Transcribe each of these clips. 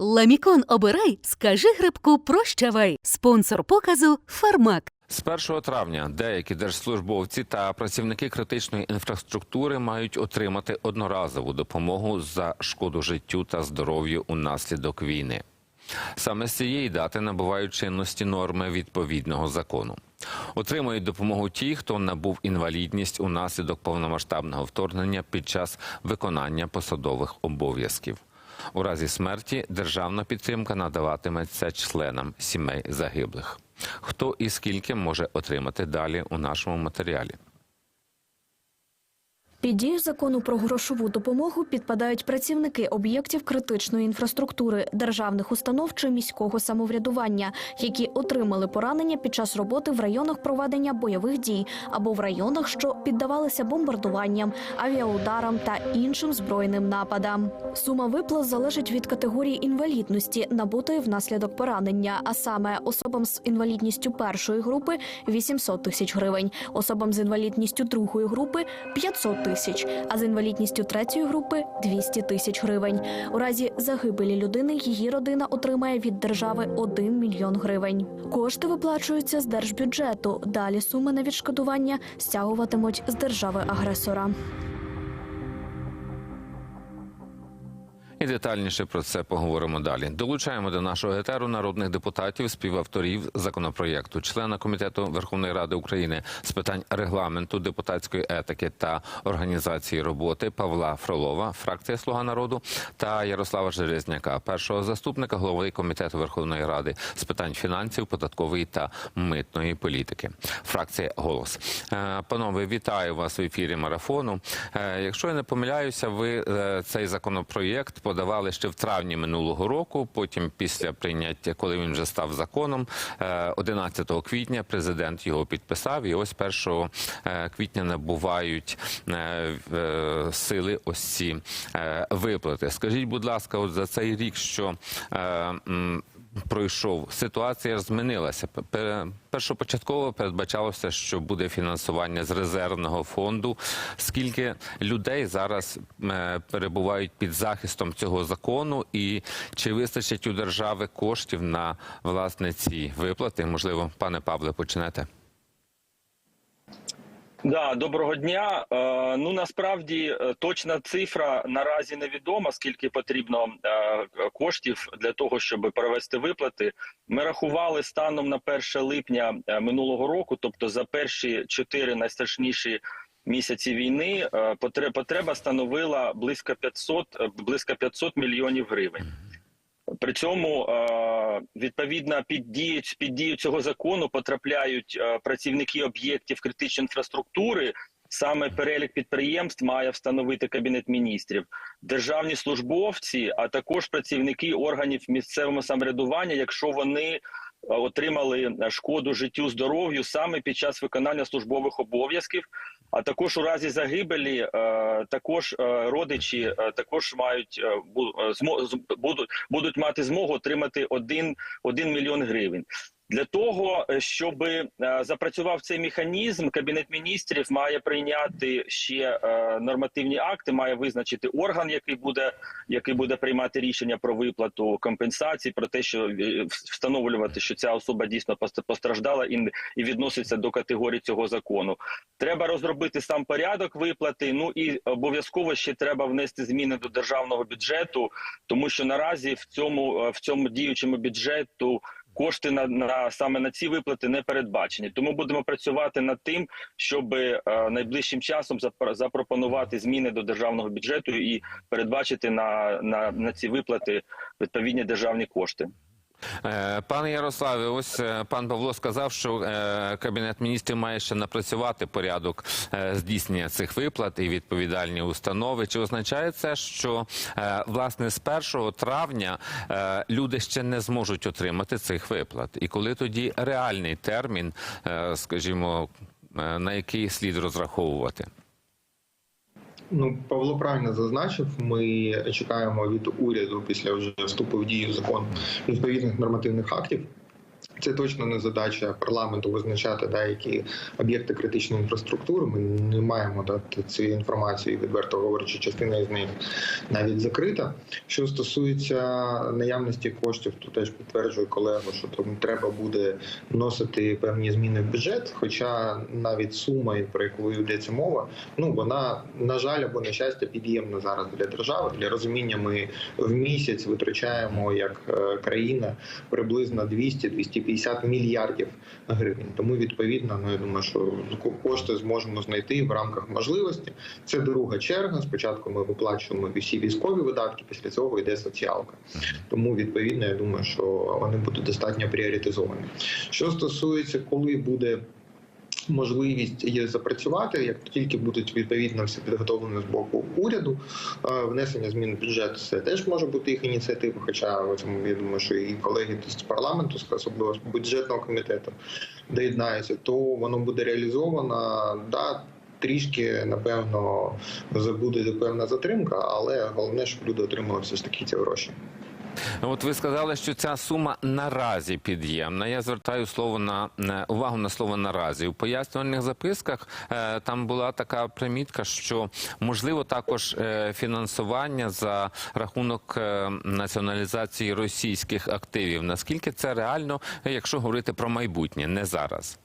Ламікон обирай, скажи грибку прощавай. Спонсор показу Фармак. З 1 травня деякі держслужбовці та працівники критичної інфраструктури мають отримати одноразову допомогу за шкоду життю та здоров'ю унаслідок війни. Саме з цієї дати набувають чинності норми відповідного закону. Отримують допомогу ті, хто набув інвалідність унаслідок повномасштабного вторгнення під час виконання посадових обов'язків. У разі смерті державна підтримка надаватиметься членам сімей загиблих. Хто і скільки може отримати далі у нашому матеріалі? Під дію закону про грошову допомогу підпадають працівники об'єктів критичної інфраструктури, державних установ чи міського самоврядування, які отримали поранення під час роботи в районах проведення бойових дій або в районах, що піддавалися бомбардуванням, авіаударам та іншим збройним нападам. Сума виплат залежить від категорії інвалідності, набутої внаслідок поранення, а саме особам з інвалідністю першої групи 800 тисяч гривень, особам з інвалідністю другої групи 500 тисяч, а з інвалідністю третьої групи 200 тисяч гривень. У разі загибелі людини її родина отримає від держави 1 мільйон гривень. Кошти виплачуються з держбюджету. Далі суми на відшкодування стягуватимуть з держави агресора. І детальніше про це поговоримо далі. Долучаємо до нашого етеру народних депутатів, співавторів законопроєкту, члена комітету Верховної Ради України з питань регламенту, депутатської етики та організації роботи Павла Фролова, фракція Слуга народу та Ярослава Железняка, першого заступника голови комітету Верховної Ради з питань фінансів, податкової та митної політики. Фракція Голос. Е, Панове, вітаю вас в ефірі марафону. Е, Якщо я не помиляюся, ви е, цей законопроєкт подавали ще в травні минулого року. Потім, після прийняття, коли він вже став законом, е, 11 квітня президент його підписав. І ось 1 е, квітня набувають е, е, сили ось ці е, виплати. Скажіть, будь ласка, от за цей рік, що е, пройшов, ситуація змінилася. Пе- Першопочатково передбачалося, що буде фінансування з резервного фонду. Скільки людей зараз е, перебувають під захистом цього закону, і чи вистачить у держави коштів на власне ці виплати? Можливо, пане Павле, почнете. Да, доброго дня. Е, ну насправді е, точна цифра наразі невідома, скільки потрібно е, коштів для того, щоб провести виплати. Ми рахували станом на 1 липня е, минулого року, тобто за перші чотири найстрашніші місяці війни, е, потре- потреба становила близько 500, е, близько 500 мільйонів гривень. При цьому е, відповідно під дію, під дію цього закону потрапляють е, працівники об'єктів критичної інфраструктури. Саме перелік підприємств має встановити кабінет міністрів, державні службовці, а також працівники органів місцевого самоврядування, якщо вони е, отримали шкоду життю здоров'ю саме під час виконання службових обов'язків. А також у разі загибелі, е, також е, родичі е, також мають будуть будуть мати змогу отримати 1, 1 мільйон гривень. Для того, е, щоб е, запрацював цей механізм, кабінет міністрів має прийняти ще е, нормативні акти, має визначити орган, який буде який буде приймати рішення про виплату компенсацій, про те, що встановлювати, що ця особа дійсно пост- постраждала і, і відноситься до категорії цього закону. Треба розробити сам порядок виплати. Ну і обов'язково ще треба внести зміни до державного бюджету, тому що наразі в цьому в цьому діючому бюджету. Кошти на, на саме на ці виплати не передбачені, тому будемо працювати над тим, щоб е, найближчим часом запро- запропонувати зміни до державного бюджету і передбачити на, на, на ці виплати відповідні державні кошти. Е, Пане Ярославе, ось е, пан Павло сказав, що е, кабінет міністрів має ще напрацювати порядок здійснення цих виплат і відповідальні установи. Чи означає це, що власне з 1 травня люди ще не зможуть отримати цих виплат? І коли тоді реальний термін, скажімо, на який слід розраховувати? Ну, Павло правильно зазначив. Ми чекаємо від уряду після вже вступу в дію закон відповідних нормативних актів. Це точно не задача парламенту визначати деякі об'єкти критичної інфраструктури. Ми не маємо дати цю інформацію, відверто говорячи, частина з них навіть закрита. Що стосується наявності коштів, то теж підтверджую колегу, що там треба буде вносити певні зміни в бюджет. Хоча навіть сума, про яку йдеться мова, ну вона на жаль або на щастя під'ємна зараз для держави. Для розуміння ми в місяць витрачаємо як е, країна приблизно 200-250 мільярдів гривень. Тому відповідно, ну я думаю, що кошти зможемо знайти в рамках можливості. Це друга черга. Спочатку ми виплачуємо всі військові видатки, після цього йде соціалка. Тому відповідно, я думаю, що вони будуть достатньо пріоритизовані. Що стосується, коли буде. Можливість запрацювати, як тільки будуть відповідно все підготовлено з боку уряду, е, внесення змін в бюджет це теж може бути їх ініціатива. Хоча в цьому я що і колеги з парламенту, особливо з бюджетного комітету, доєднаються, то воно буде реалізовано. Да, трішки напевно буде певна затримка, але головне, щоб люди отримали все ж таки ці гроші. От ви сказали, що ця сума наразі під'ємна. Я звертаю слово на увагу на слово наразі. У пояснювальних записках е, там була така примітка, що можливо також е, фінансування за рахунок е, націоналізації російських активів. Наскільки це реально, якщо говорити про майбутнє, не зараз?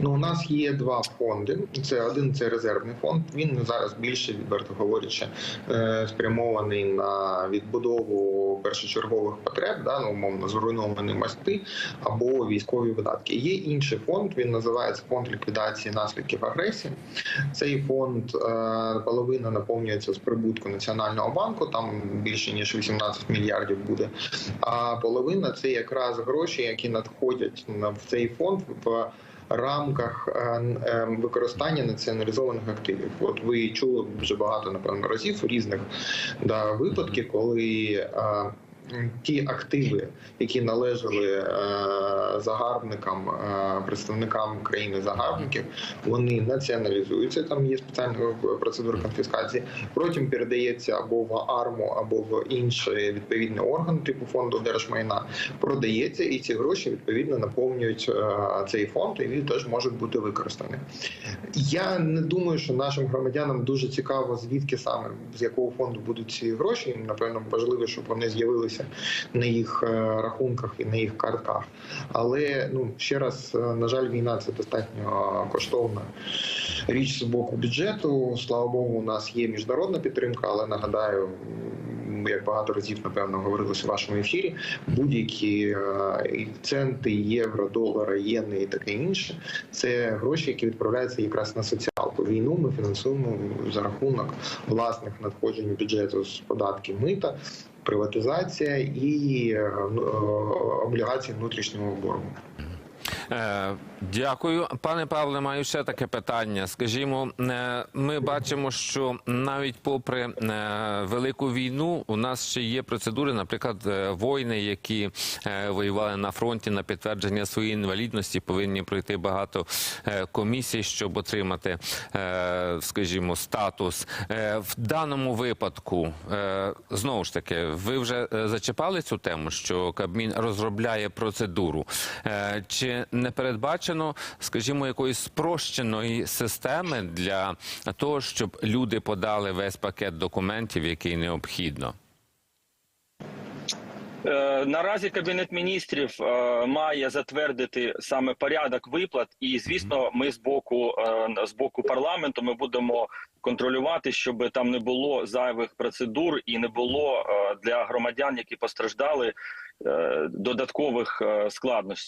Ну, у нас є два фонди. Це один це резервний фонд. Він зараз більше, відверто говорячи, е, спрямований на відбудову першочергових потреб, да, ну, умовно зруйновані мости або військові видатки. Є інший фонд. Він називається фонд ліквідації наслідків агресії. Цей фонд е, половина наповнюється з прибутку національного банку. Там більше ніж 18 мільярдів буде. А половина це якраз гроші, які надходять в цей фонд в рамках е, е, використання націоналізованих активів. От ви чули вже багато напевно разів різних да, випадків, коли е, ті активи, які належали е, загарбникам, е, представникам країни загарбників, вони націоналізуються. Там є спеціальна процедура конфіскації. Потім передається або в арму, або в інший відповідний орган, типу фонду держмайна, продається, і ці гроші відповідно наповнюють е, цей фонд, і він теж може бути використаний. Я не думаю, що нашим громадянам дуже цікаво, звідки саме з якого фонду будуть ці гроші. Напевно, важливо, щоб вони з'явилися на їх е, рахунках і на їх картках. Але ну ще раз, е, на жаль, війна це достатньо коштовна річ з боку бюджету. Слава Богу, у нас є міжнародна підтримка, але нагадаю. Як багато разів напевно говорилося в вашому ефірі, будь-які е, центи, євро, долари, єни і таке інше, це гроші, які відправляються якраз на соціалку. Війну ми фінансуємо за рахунок власних надходжень бюджету з податків мита, приватизація і е, ну, е, облігації внутрішнього боргу. Дякую, пане Павле. Маю ще таке питання. Скажімо, е, ми бачимо, що навіть попри е, велику війну, у нас ще є процедури, наприклад, е, воїни, які воювали на фронті на підтвердження своєї інвалідності, повинні пройти багато комісій, щоб отримати, скажімо, статус. В даному випадку знову ж таки, ви вже зачіпали цю тему, що Кабмін розробляє процедуру. Чи не передбачено, скажімо, якоїсь спрощеної системи для того, щоб люди подали весь пакет документів, який необхідно? Е, Наразі кабінет міністрів е, має затвердити саме порядок виплат, і звісно, ми з боку е, з боку парламенту ми будемо контролювати, щоб там не було зайвих процедур і не було для громадян, які постраждали. Е, Додаткових е,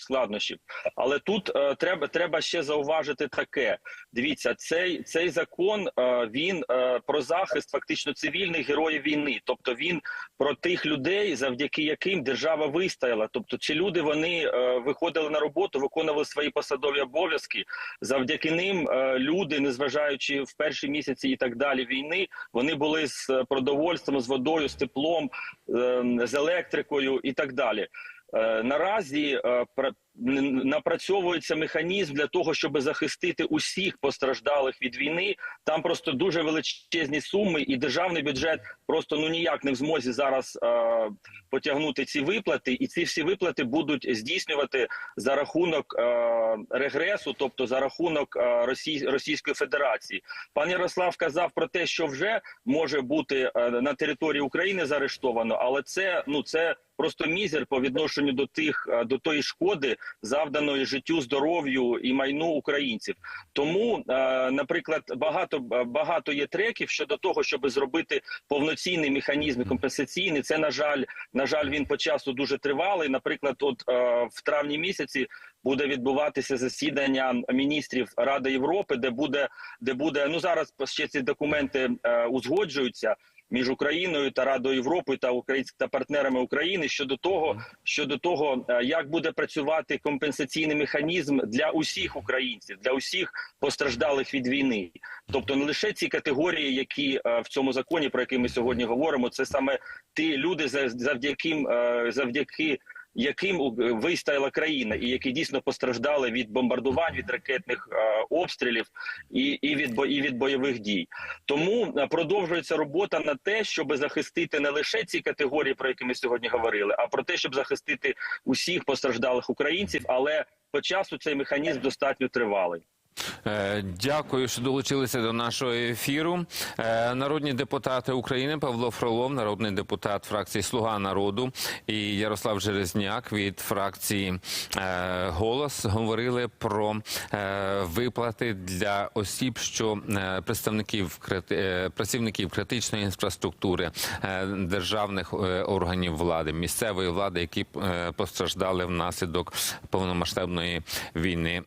складнощів, але тут е, треба треба ще зауважити таке: дивіться, цей цей закон він про захист фактично цивільних героїв війни, тобто він про тих людей, завдяки яким держава вистояла. Тобто, чи люди вони виходили на роботу, виконували свої посадові обов'язки. Завдяки ним люди, незважаючи в перші місяці і так далі війни, вони були з продовольством, з водою, з теплом, е, з електрикою і так далі. Е, Наразі е, напрацьовується механізм для того, щоб захистити усіх постраждалих від війни. Там просто дуже величезні суми, і державний бюджет просто ну ніяк не в змозі зараз е, потягнути ці виплати, і ці всі виплати будуть здійснювати за рахунок регресу, тобто за рахунок е, Росій, Російської Федерації. Пан Ярослав казав про те, що вже може бути на території України заарештовано, але це ну це просто мізер по відношенню до тих е, до тої шкоди, завданої життю, здоров'ю і майну українців. Тому, е, наприклад, багато багато є треків щодо того, щоб зробити повноцінний механізм компенсаційний. Це на жаль, на жаль, він по часу дуже тривалий. Наприклад, от е, в травні місяці буде відбуватися засідання міністрів Ради Європи, де буде де буде ну зараз ще ці документи е, узгоджуються. Між Україною та Радою Європи та українськ та партнерами України щодо того, щодо того, е, як буде працювати компенсаційний механізм для усіх українців, для усіх постраждалих від війни, тобто не лише ці категорії, які е, в цьому законі, про які ми сьогодні говоримо, це саме ті люди, за- завдяки е, завдяки яким вистояла країна, і які дійсно постраждали від бомбардувань, від ракетних е, обстрілів і, і від і від бойових дій. Тому е, продовжується робота на те, щоб захистити не лише ці категорії, про які ми сьогодні говорили, а про те, щоб захистити усіх постраждалих українців. Але по часу цей механізм достатньо тривалий. Е, Дякую, що долучилися до нашого ефіру. Е, Народні депутати України Павло Фролов, народний депутат фракції Слуга народу і Ярослав Железняк від фракції е, Голос говорили про виплати для осіб, що представників працівників критичної інфраструктури державних органів влади, місцевої влади, які постраждали внаслідок повномасштабної війни